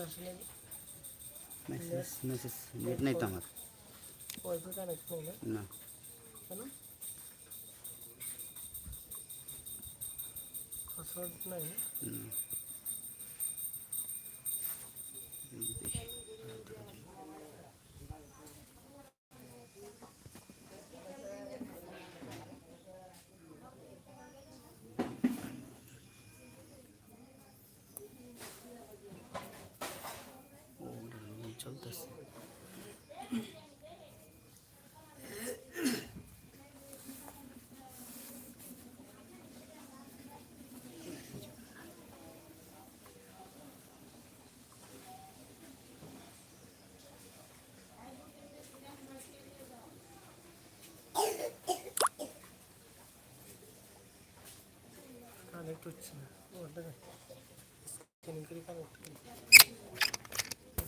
আসলে message message net নেই তো আমার ওয়াইফাই কানেক্ট নেই না না কেন পাসওয়ার্ড নাই চলতেছে কানেক্ট হচ্ছে না। স্ক্যানিং করে কানেক্ট করি।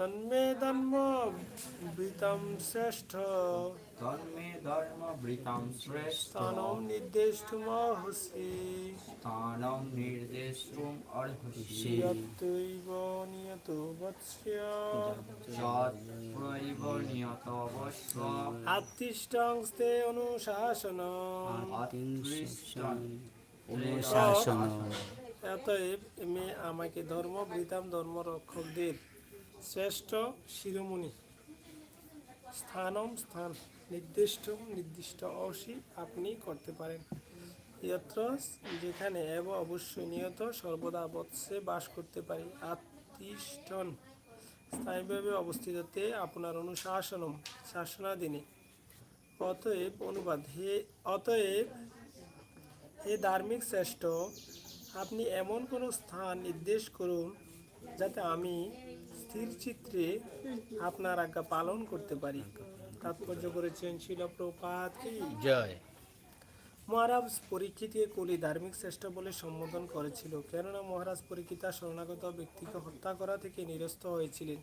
তন্মে ধর্ম বৃতম শ্রেষ্ঠ। তন্মে ধর্ম বৃতাম শ্রেষ্ঠ। স্থানম নির্দেষ্টুমহসি স্থানম নির্দেষ্টুম অর্হসি। যত্তৈব নিয়ত বৎস্য। যত্রৈব নিয়ত অবশ্য আত্তিষ্ঠং তে অনুশাসনম আতিষ্ঠান অনুশাসন। অতএব এমে আমাকে ধর্ম বৃতাম ধর্ম রক্ষকদের শ্রেষ্ঠ শিরোমণি। স্থানম স্থান নির্দিষ্ট নির্দিষ্ট অবশ্যই আপনি করতে পারেন। যত্র যেখানে এব অবশ্যই নিয়ত সর্বদা বৎসে বাস করতে পারি। আত্মিষ্ঠন স্থায়ীভাবে অবস্থিততে আপনার অনুশাসনম, শাসনাধীনে। অতএব অনুবাদ, হে, অতএব হে ধার্মিক শ্রেষ্ঠ, আপনি এমন কোনো স্থান নির্দেশ করুন যাতে আমি স্থির চিত্রে আপনার আজ্ঞা পালন করতে পারি। তাৎপর্য করেছেন শিল প্রপাত কি? জয়। মহারাজ পরীক্ষিতকে কলি ধার্মিক শ্রেষ্ঠ বলে সম্বোধন করেছিল। কেননা মহারাজ পরীক্ষিতা শরণাগত ব্যক্তিকে হত্যা করা থেকে নিরস্ত হয়েছিলেন।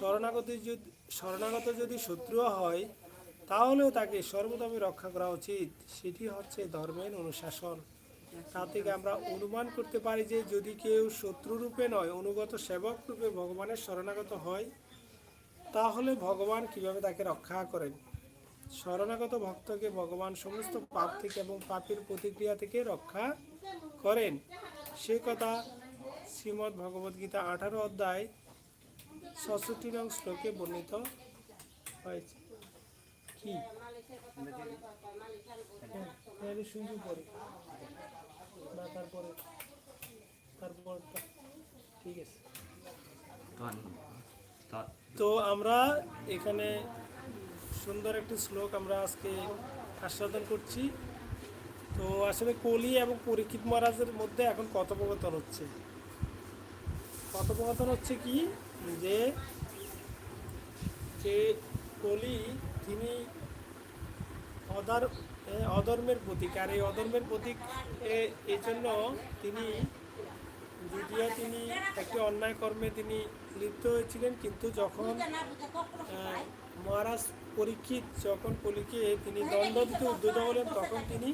শরণাগত যদি শরণাগত যদি শত্রু হয় তাহলেও তাকে সর্বদামে রক্ষা করা উচিত। সেটি হচ্ছে ধর্মের অনুশাসন। তা থেকে আমরা অনুমান করতে পারি যে যদি কেউ শত্রুরূপে নয় অনুগত সেবক রূপে ভগবানের শরণাগত হয় তাহলে ভগবান কীভাবে তাকে রক্ষা করেন? শরণাগত ভক্তকে ভগবান সমস্ত পাপ থেকে এবং পাপের প্রতিক্রিয়া থেকে রক্ষা করেন। সে কথা শ্রীমদ্ ভগবদ গীতা আঠারো অধ্যায় ছষট্টি নং শ্লোকে বর্ণিত হয়েছে। কি? হ্যাঁ, পরে। তো আমরা এখানে সুন্দর একটি শ্লোক আমরা আজকে আস্বাদন করছি। তো আসলে কলি এবং পরীক্ষিত মহারাজের মধ্যে এখন কথোপকথন হচ্ছে। কথোপকথন হচ্ছে কি? যে কলি অদার অধর্মের প্রতীক। আর এই অধর্মের প্রতীক এই জন্য তিনি যদিও তিনি একটি অন্যায় কর্মে তিনি লিপ্ত হয়েছিলেন। কিন্তু যখন মহারাজ পরীক্ষিত, যখন কলিকে তিনি দণ্ড দিতে উদ্যত হলেন, তখন তিনি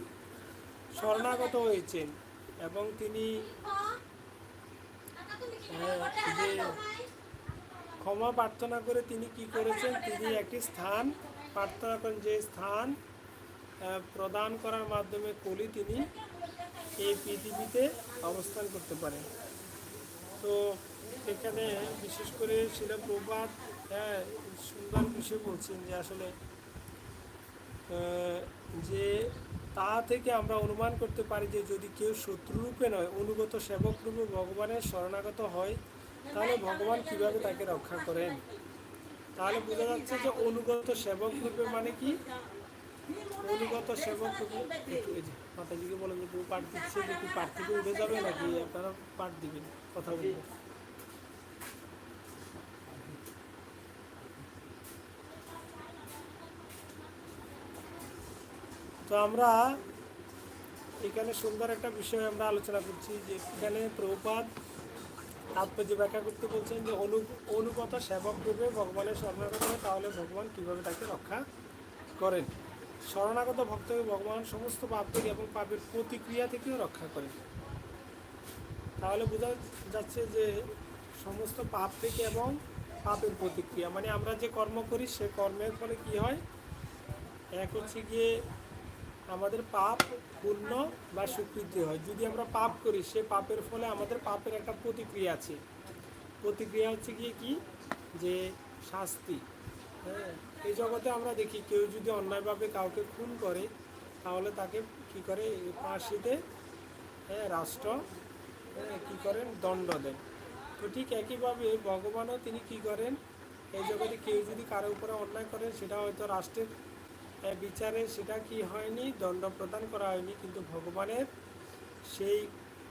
শরণাগত হয়েছেন এবং তিনি যে ক্ষমা প্রার্থনা করে তিনি কি করেছেন, তিনি একটি স্থান প্রার্থনা করেন। যে স্থান প্রদান করার মাধ্যমে কলি তিনি এই পৃথিবীতে অবস্থান করতে পারেন। তো এখানে বিশেষ করে শিলা প্রভাত হ্যাঁ সুন্দর বিষয় বলছেন যে আসলে যে তা থেকে আমরা অনুমান করতে পারি যে যদি কেউ শত্রুরূপে নয়, অনুগত সেবক রূপে ভগবানের শরণাগত হয়, তাহলে ভগবান কীভাবে তাকে রক্ষা করেন? তাহলে বোঝা যাচ্ছে যে অনুগত সেবক রূপে মানে কি? অনুগত সেবক মাতাজিকে বলেন যে কেউ পাঠ দিচ্ছে, যে কি পাঠ থেকে উঠে যাবে নাকি আপনারা পাঠ দিবেন, কথা বলবেন? তো আমরা এখানে সুন্দর একটা বিষয় আমরা আলোচনা করছি যে এখানে প্রভুপাদ তাৎপর্য ব্যাখ্যা করতে বলছেন যে অনু অনুগত সেবক রূপে ভগবানের হয়, তাহলে ভগবান কীভাবে তাকে রক্ষা করেন? শরণাগত ভক্তকে ভগবান সমস্ত পাপ থেকে এবং পাপের প্রতিক্রিয়া থেকেও রক্ষা করেন। তাহলে বোঝা যাচ্ছে যে সমস্ত পাপ থেকে এবং পাপের প্রতিক্রিয়া মানে আমরা যে কর্ম করি, সে কর্মের ফলে কি হয়? এক হচ্ছে গিয়ে আমাদের পাপ পূর্ণ বা স্বীকৃতি হয়। যদি আমরা পাপ করি, সে পাপের ফলে আমাদের পাপের একটা প্রতিক্রিয়া আছে। প্রতিক্রিয়া হচ্ছে গিয়ে কি? যে শাস্তি। হ্যাঁ এই জগতে আমরা দেখি কেউ যদি অন্যায়ভাবে কাউকে খুন করে তাহলে তাকে কি করে? ফাঁসিতে হ্যাঁ রাষ্ট্র হ্যাঁ, কি করেন? দণ্ড দেন। তো ঠিক একইভাবে ভগবানও তিনি কি করেন? এই জগতে কেউ যদি কারও উপরে অন্যায় করেন সেটা হয়তো রাষ্ট্রের বিচারে সেটা কি হয়নি? দণ্ড প্রদান করা হয়নি কিন্তু ভগবানের সেই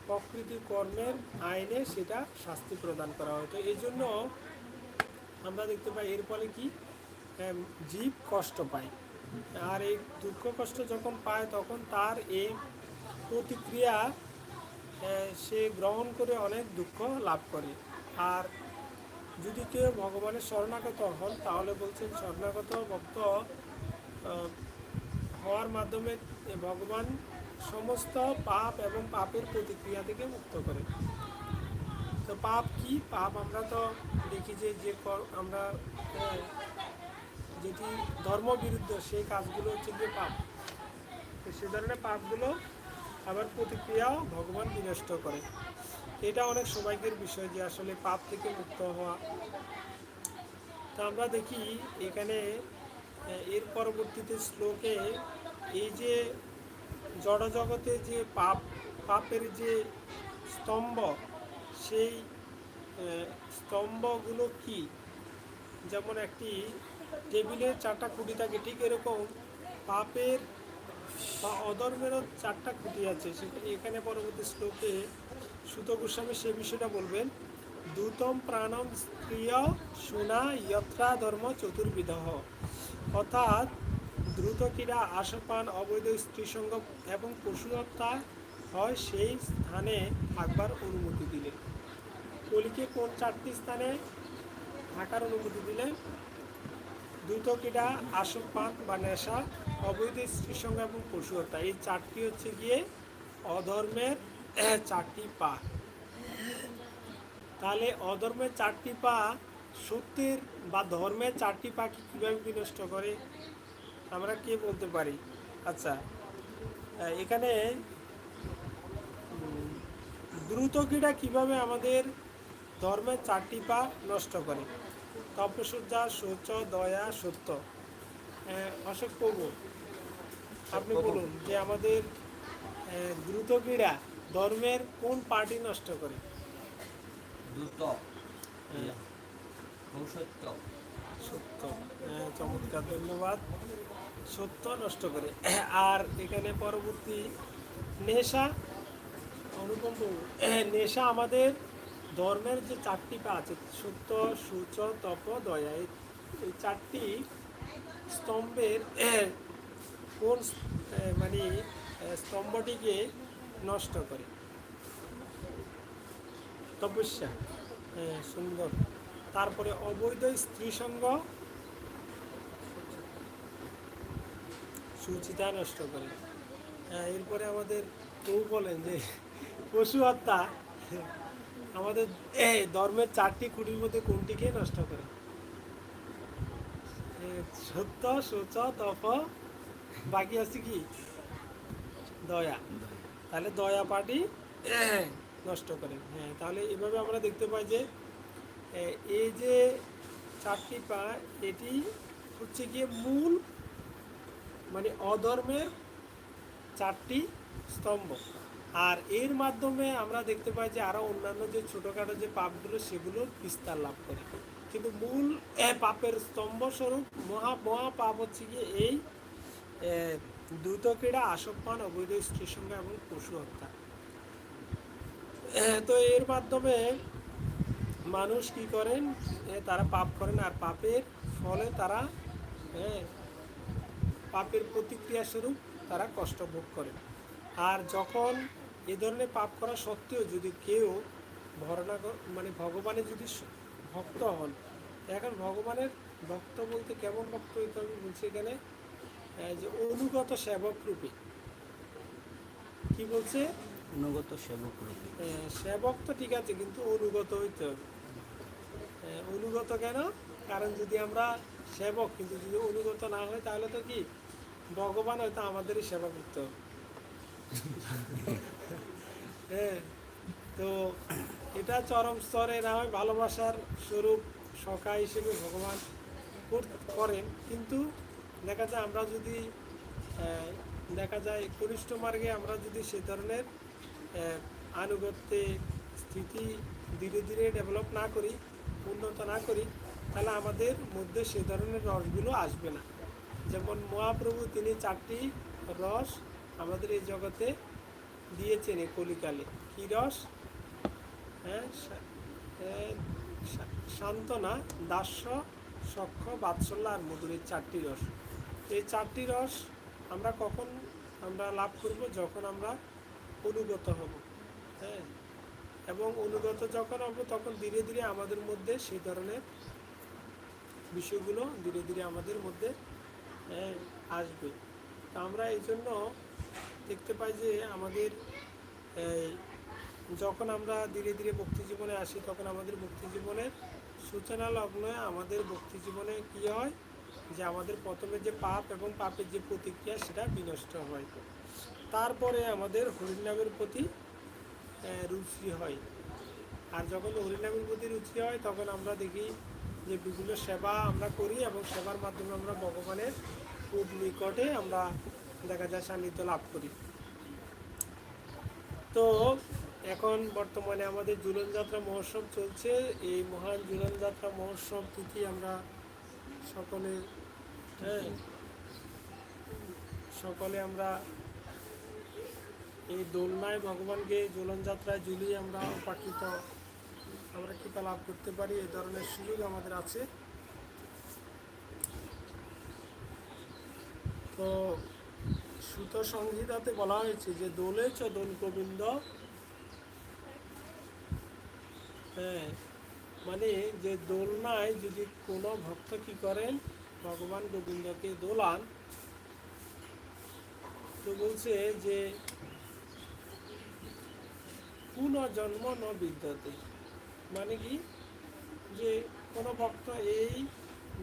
প্রকৃতি কর্মের আইনে সেটা শাস্তি প্রদান করা হয় তো এই জন্য আমরা দেখতে পাই এর ফলে কি? জীব কষ্ট পায়। আর এই দুঃখ কষ্ট যখন পায়, তখন তার এই প্রতিক্রিয়া সে গ্রহণ করে অনেক দুঃখ লাভ করে। আর যদি কেউ ভগবানের শরণাগত হন, তাহলে বলছেন, শরণাগত ভক্ত হওয়ার মাধ্যমে ভগবান সমস্ত পাপ এবং পাপের প্রতিক্রিয়া থেকে মুক্ত করে। তো পাপ কি? পাপ আমরা তো দেখি যে যে আমরা যেটি ধর্ম বিরুদ্ধ সেই কাজগুলো হচ্ছে যে পাপ। সে ধরনের পাপগুলো আবার প্রতিক্রিয়াও ভগবান বিনষ্ট করে। এটা অনেক সৌভাগ্যের বিষয় যে আসলে পাপ থেকে মুক্ত হওয়া। তো আমরা দেখি এখানে এর পরবর্তীতে শ্লোকে এই যে জড়জগতে যে পাপ, পাপের যে স্তম্ভ, সেই স্তম্ভগুলো কি? যেমন একটি টেবিলের চারটা খুঁটি থাকে, ঠিক এরকম পাপের বা অধর্মেরও চারটা খুঁটি আছে। সেটা এখানে পরবর্তী শ্লোকে সুত গোস্বামী সে বিষয়টা বলবেন, দূতম প্রাণম স্ত্রিয় সোনা যত্রা ধর্ম চতুর্বিধ। অর্থাৎ দ্রুত ক্রীড়া আশাপান অবৈধ স্ত্রীসঙ্গ এবং পশু হত্যা হয় সেই স্থানে থাকবার অনুমতি দিলেন কলিকে কোন চারটি স্থানে থাকার অনুমতি দিলেন? দ্রুত ক্রীড়া আসপান বা নেশা, অবৈধ স্ত্রীসঙ্গ এবং পশু হত্যা। এই চারটি হচ্ছে গিয়ে অধর্মের চারটি পা। তাহলে অধর্মের চারটি পা সত্যের বা ধর্মের চারটি পাকে কীভাবে বিনষ্ট করে? আমরা কে বলতে পারি? আচ্ছা এখানে দ্রুত ক্রীড়া কীভাবে আমাদের ধর্মের চারটি পা নষ্ট করে? তপসজ্জা শৌচ দয়া সত্য। অশোক প্রভু আপনি বলুন যে আমাদের দ্রুত ক্রীড়া ধর্মের কোন পার্টি নষ্ট করে? দ্রুত। সত্য। হ্যাঁ, চমৎকার ধন্যবাদ। সত্য নষ্ট করে। আর এখানে পরবর্তী নেশা অনুপম নেশা আমাদের ধর্মের যে চারটি পা আছে, সত্য সূচ তপ, দয়া, এই চারটি স্তম্ভের, কোন মানে স্তম্ভটিকে নষ্ট করে? তপস্যা সুন্দর। তারপরে অবৈধ স্ত্রী সঙ্গ সুচিতা নষ্ট করে। এরপরে আমাদের কেউ বলেন যে, পশু হত্যা আমাদের ধর্মের চারটি খুঁটির মধ্যে কোনটিকে নষ্ট করে? সত্য শৌচ তপ, বাকি আছে কি? দয়া। তাহলে দয়া পাটি নষ্ট করে। হ্যাঁ তাহলে এভাবে আমরা দেখতে পাই যে এই যে চারটি পা, এটি হচ্ছে গিয়ে মূল মানে অধর্মের চারটি স্তম্ভ। আর এর মাধ্যমে আমরা দেখতে পাই যে আরও অন্যান্য যে ছোটোখাটো যে পাপগুলো, সেগুলো বিস্তার লাভ করে। কিন্তু মূল পাপের স্তম্ভ স্বরূপ মহা মহা পাপ হচ্ছে গিয়ে এই দ্রুত ক্রীড়া আসপান অবৈধ স্ত্রী সঙ্গে এবং পশু হত্যা। তো এর মাধ্যমে মানুষ কি করেন? তারা পাপ করেন আর পাপের ফলে তারা পাপের প্রতিক্রিয়া স্বরূপ তারা কষ্ট ভোগ করে আর যখন এ ধরনের পাপ করা সত্ত্বেও যদি কেউ ভরনা ক- মানে ভগবানের যদি ভক্ত হন এখন ভগবানের ভক্ত বলতে কেমন ভক্ত হইতে হবে? বলছে এখানে যে অনুগত সেবক রূপে। কি বলছে? অনুগত সেবক রূপে। সেবক তো ঠিক আছে কিন্তু অনুগত হইতে হবে। অনুগত কেন? কারণ যদি আমরা সেবক কিন্তু যদি অনুগত না হয় তাহলে তো কি? ভগবান হয়তো আমাদেরই সেবা করতে হবে। হ্যাঁ তো এটা চরম স্তরে না হয় ভালোবাসার স্বরূপ সখা হিসেবে ভগবান করেন, কিন্তু দেখা যায় আমরা যদি দেখা যায় কনিষ্ঠ মার্গে আমরা যদি সে ধরনের আনুগত্যে স্থিতি ধীরে ধীরে ডেভেলপ না করি, উন্নত না করি, তাহলে আমাদের মধ্যে সে ধরনের রসগুলো আসবে না। যেমন মহাপ্রভু তিনি চারটি রস আমাদের এই জগতে দিয়েছেন এই কলিকালে। কী রস? হ্যাঁ সান্ত্বনা দাস্য সক্ষ বাৎসল্য আর মধুর এই চারটি রস। এই চারটি রস আমরা কখন আমরা লাভ করব? যখন আমরা অনুগত হব। হ্যাঁ এবং অনুগত যখন হব তখন ধীরে ধীরে আমাদের মধ্যে সেই ধরনের বিষয়গুলো ধীরে ধীরে আমাদের মধ্যে হ্যাঁ, আসবে। তা আমরা এই জন্য দেখতে পাই যে আমাদের যখন আমরা ধীরে ধীরে ভক্তি জীবনে আসি, তখন আমাদের ভক্তি জীবনের সূচনা লগ্নে আমাদের ভক্তি জীবনে কী হয়? যে আমাদের প্রথমে যে পাপ এবং পাপের যে প্রতিক্রিয়া সেটা বিনষ্ট হয়। তারপরে আমাদের হরিনামের প্রতি রুচি হয়। আর যখন হরিনামের প্রতি রুচি হয়, তখন আমরা দেখি যে বিভিন্ন সেবা আমরা করি এবং সেবার মাধ্যমে আমরা ভগবানের খুব নিকটে আমরা দেখা যায়, সান্নিধ্য লাভ করি। তো এখন বর্তমানে আমাদের ঝুলন যাত্রা মহোৎসব চলছে। এই মহান ঝুলন যাত্রা মহোৎসব তিথি আমরা সকলে হ্যাঁ সকলে আমরা এই দোলনায় ভগবানকে ঝুলন যাত্রায় ঝুলিয়ে আমরা উপাকৃত আমরা কৃপা লাভ করতে পারি এই ধরনের সুযোগ আমাদের আছে। তো সুত সংহিতাতে বলা হয়েছে যে দোলে চ দোল গোবিন্দ। হ্যাঁ মানে যে দোলনায় যদি কোনো ভক্ত কি করেন, ভগবান গোবিন্দকে দোলান। তো বলছে যে, পুনর্জন্ম ন বিদ্যতে মানে কি? যে কোনো ভক্ত এই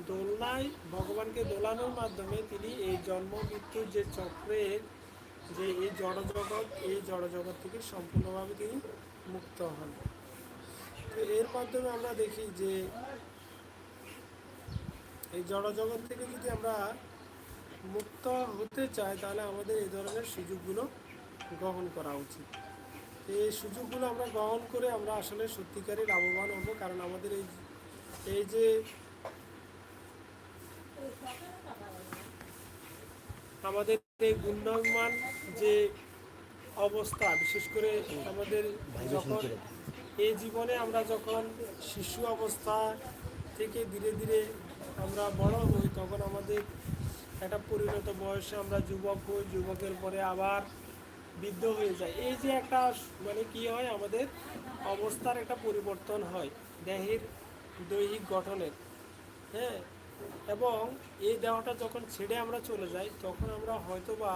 দোলনায় ভগবানকে দোলানোর মাধ্যমে তিনি এই জন্ম মৃত্যুর যে চক্রের যে এই জড়জগৎ এই জড়জগৎ থেকে সম্পূর্ণভাবে তিনি মুক্ত হন। তো এর মাধ্যমে আমরা দেখি যে এই জড়জগৎ থেকে যদি আমরা মুক্ত হতে চাই, তাহলে আমাদের এই ধরনের সুযোগগুলো গ্রহণ করা উচিত। এই সুযোগগুলো আমরা গ্রহণ করে আমরা আসলে সত্যিকারের লাভবান হব, কারণ আমাদের এই এই যে আমাদের এই গুণমান যে অবস্থা, বিশেষ করে আমাদের যখন এই জীবনে আমরা যখন শিশু অবস্থা থেকে ধীরে ধীরে আমরা বড় হই, তখন আমাদের একটা পরিণত বয়সে আমরা যুবক হই, যুবকের পরে আবার বৃদ্ধ হয়ে যায় এই যে একটা মানে কি হয়, আমাদের অবস্থার একটা পরিবর্তন হয় দেহের দৈহিক গঠনের। হ্যাঁ? এবং এই দেহটা যখন ছেড়ে আমরা চলে যাই, তখন আমরা হয়তোবা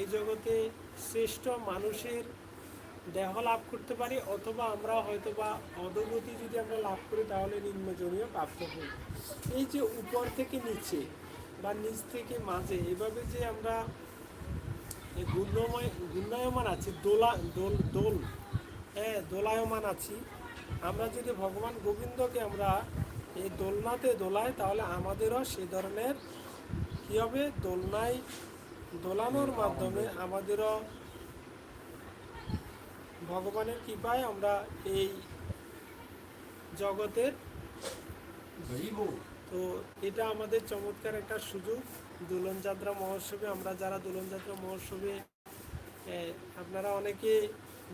এই জগতে শ্রেষ্ঠ মানুষের দেহ লাভ করতে পারি, অথবা আমরা হয়তোবা অধোগতি যদি আমরা লাভ করি, তাহলে নিম্নজনীয় প্রাপ্ত হই। এই যে উপর থেকে নিচে বা নিচ থেকে মাঝে, এভাবে যে আমরা এই গুণ্যময় গুণ্যায়মান আছি, দোলা, দোল দোল হ্যাঁ দোলায়মান আছি, আমরা যদি ভগবান গোবিন্দকে আমরা এই দোলনাতে দোলায় তাহলে আমাদেরও সে ধরনের কী হবে? দোলনায় দোলানোর মাধ্যমে আমাদেরও ভগবানের কৃপায় আমরা এই জগতের তো এটা আমাদের চমৎকার একটা সুযোগ। দোলন যাত্রা মহোৎসবে আমরা যারা দোলন যাত্রা মহোৎসবে আপনারা অনেকে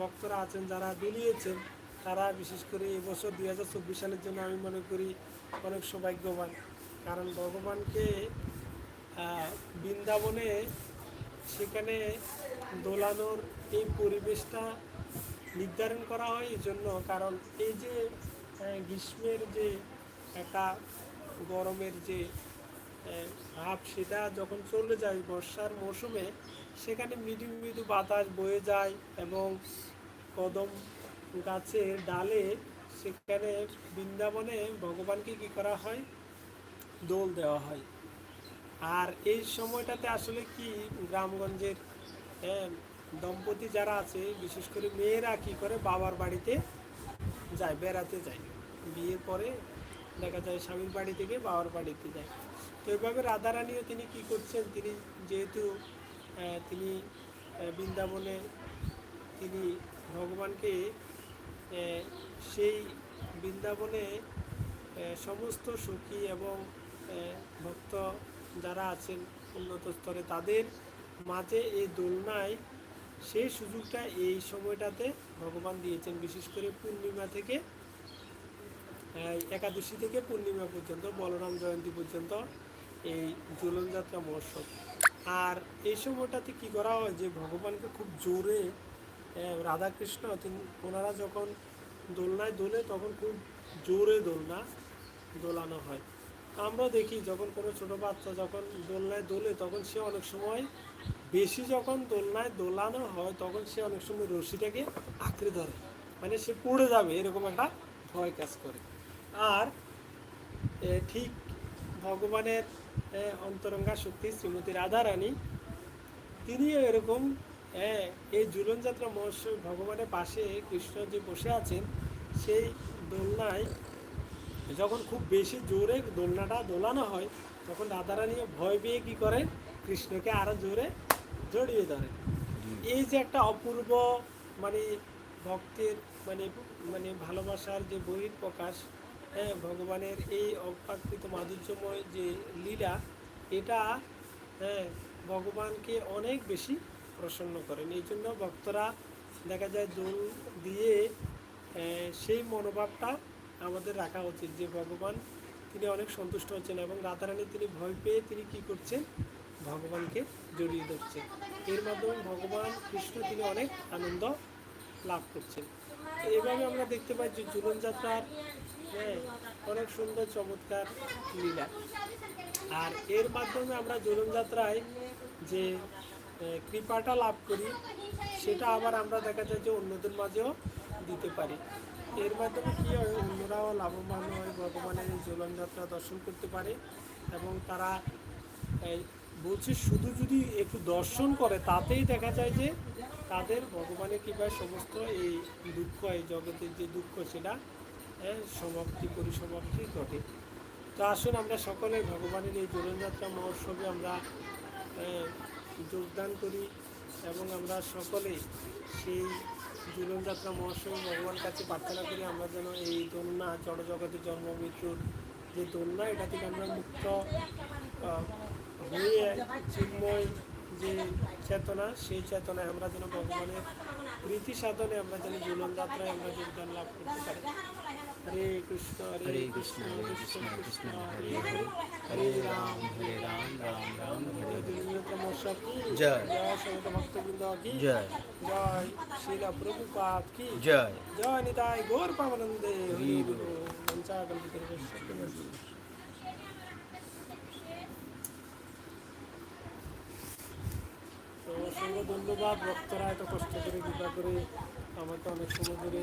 ভক্তরা আছেন যারা দুলিয়েছেন তারা বিশেষ করে এবছর দুই হাজার চব্বিশ সালের জন্য আমি মনে করি অনেক সৌভাগ্যবান। কারণ ভগবানকে বৃন্দাবনে সেখানে দোলানোর এই পরিবেশটা নির্ধারণ করা হয় এই জন্য। কারণ এই যে গ্রীষ্মের যে একটা গরমের যে ভাব, সেটা যখন চলে যায় বর্ষার মৌসুমে সেখানে মৃদু মৃদু বাতাস বয়ে যায় এবং কদম গাছের ডালে সেখানে বৃন্দাবনে ভগবানকে কি করা হয়? দোল দেওয়া হয়। আর এই সময়টাতে আসলে কি গ্রামগঞ্জের হ্যাঁ, দম্পতি যারা আছে বিশেষ করে মেয়েরা কি করে? বাবার বাড়িতে যায় বেড়াতে যায়। বিয়ের পরে দেখা যায় স্বামীর বাড়ি থেকে বাবার বাড়িতে যায়। তো এভাবে রাধারানীও তিনি কি করছেন? তিনি যেহেতু তিনি বৃন্দাবনে তিনি ভগবানকে সেই বৃন্দাবনে সমস্ত সুখী এবং ভক্ত যারা আছেন উন্নত স্তরে, তাদের মাঝে এই দোলনায় সেই সুযোগটা এই সময়টাতে ভগবান দিয়েছেন। বিশেষ করে পূর্ণিমা থেকে একাদশী থেকে পূর্ণিমা পর্যন্ত, বলরাম জয়ন্তী পর্যন্ত এই ঝুলন যাত্রা মহোৎসব। আর এই সময়টাতে কি করা হয় যে, ভগবানকে খুব জোরে রাধাকৃষ্ণ, তিনি ওনারা যখন দোলনায় দোলে তখন খুব জোরে দোলনা দোলানো হয়। আমরা দেখি যখন কোনো ছোটো বাচ্চা যখন দোলনায় দোলে তখন সে অনেক সময় বেশি যখন দোলনায় দোলানো হয় তখন সে অনেক সময় রশিটাকে আঁকড়ে ধরে। মানে সে পড়ে যাবে, এরকম একটা ভয় কাজ করে। আর ঠিক ভগবানের অন্তরঙ্গা শক্তি শ্রীমতী রাধারানী, তিনিও এরকম এ, এই ঝুলন যাত্রা মহোৎসব ভগবানের পাশে কৃষ্ণ যে বসে আছেন সেই দোলনায় যখন খুব বেশি জোরে দোলনাটা দোলানো হয় তখন রাধারানীও ভয় পেয়ে কি করে কৃষ্ণকে আরও জোরে জড়িয়ে ধরে এই যে একটা অপূর্ব মানে ভক্তের মানে মানে ভালোবাসার যে বহির প্রকাশ হ্যাঁ ভগবানের এই অপ্রাকৃত মাধুর্যময় যে লীলা এটা হ্যাঁ ভগবানকে অনেক বেশি প্রসন্ন করেন। এই জন্য ভক্তরা দেখা যায় দোল দিয়ে সেই মনোভাবটা আমাদের রাখা উচিত যে ভগবান তিনি অনেক সন্তুষ্ট হচ্ছেন এবং রাধারানী তিনি ভয় পেয়ে তিনি কি করছেন? ভগবানকে জড়িয়ে ধরছেন। এর মাধ্যমে ভগবান কৃষ্ণ তিনি অনেক আনন্দ লাভ করছেন। এইভাবে আমরা দেখতে পাই যে জীবনযাত্রার হ্যাঁ অনেক সুন্দর চমৎকার লীলা। আর এর মাধ্যমে আমরা জীবনযাত্রায় যে কৃপাটা লাভ করি। সেটা আবার আমরা দেখা যায় যে অন্যদের মাঝেও দিতে পারি। এর মাধ্যমে কি হয়, অন্যরাও লাভবান হয়, ভগবানের এই জীবনযাত্রা দর্শন করতে পারে এবং তারা বলছি শুধু যদি একটু দর্শন করে, তাতেই দেখা যায় যে তাদের ভগবানের কৃপায় সমস্ত এই দুঃখ, এই জগতের যে দুঃখ, সেটা সমাপ্তি, পরিসমাপ্তি ঘটে। তো আসুন আমরা সকলে ভগবানের এই জীবনযাত্রা মহোৎসবে আমরা যোগদান করি এবং আমরা সকলে সেই জীবনযাত্রা মহোৎসবে ভগবান কাছে প্রার্থনা করি, আমরা যেন এই দোলনা জড়জগতের জন্ম, মৃত্যুর যে দোলনা, এটা থেকে আমরা মুক্ত হয়ে চিন্ময় যে চেতনা, সেই চেতনায় আমরা যেন ভগবানের প্রীতি সাধনে আমরা যেন জীবনযাত্রায় আমরা যোগদান লাভ করতে পারি। হরে কৃষ্ণ হরে কৃষ্ণ কৃষ্ণ কৃষ্ণ হরে হরে হরে রাম হরে রাম রাম রাম হরে কি জয়। জয় সমস্ত ভক্তবৃন্দ কি জয় জয় শিলা প্রভুপাত কি জয় জয় নিতাই গৌর পাবনন্দে হরি হরি বল। পঞ্চাকল্পিত তো অসংখ্য ধন্যবাদ ভক্তরা এত কষ্ট করে কৃপা করে আমাকে অনেক সময় ধরে